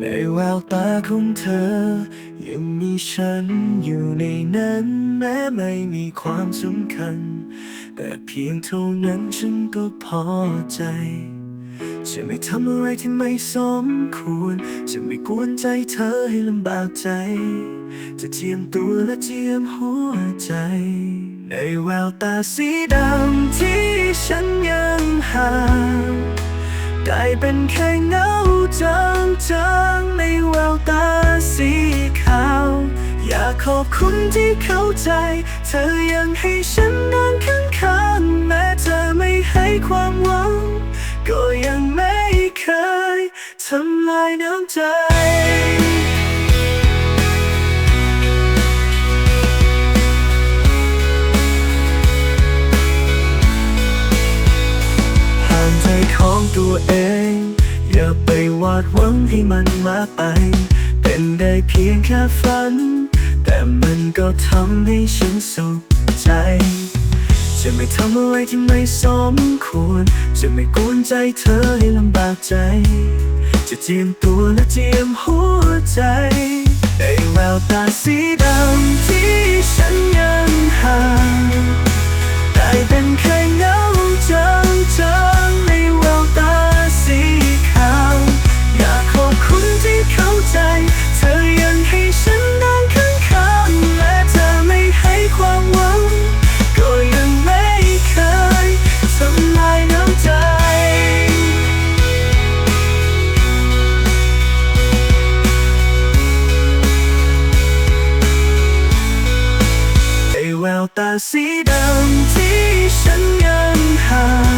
ในแววตาของเธอ ยังมีฉันอยู่ในนั้น แม้ไม่มีความสำคัญ แต่เพียงเท่านั้นฉันก็พอใจจะไม่ทำอะไรที่ไม่สมควร จะไม่กวนใจเธอให้ลำบากใจ จะเจียมตัวและเจียมหัวใจ ในแววตาสีดำที่ฉันยังห่าง กลายเป็นแค่เงาจางจางๆในแววตาสีขาว อยากขอบคุณที่เข้าใจ เธอยังให้ฉันนั่งข้างๆแม้เธอไม่ให้ความหวัง ก็ยังไม่เคยทำลายน้ำใจ ตัวเอง อย่าไปวาดหวังให้มันมากไป เป็นได้เพียงแค่ฝัน แต่มันก็ทำให้ฉันสุขใจ จะไม่ทำอะไรที่ไม่สมควร จะไม่กวนใจเธอให้ลำบากใจ จะเจียมตัวและเจียมหัวใจในแววตาสีดำที่ ตาสีดำที่ฉันยังหา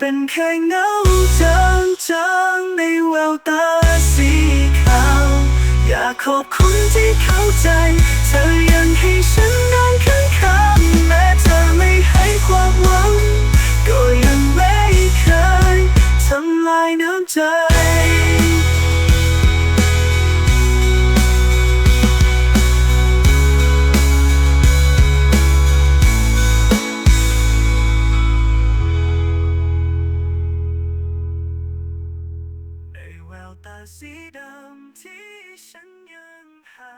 เป็นแค่เงาจางๆในแววตาสีขาว อยากขอบคุณที่เข้าใจ ววตาสีดำที่ฉันยังหา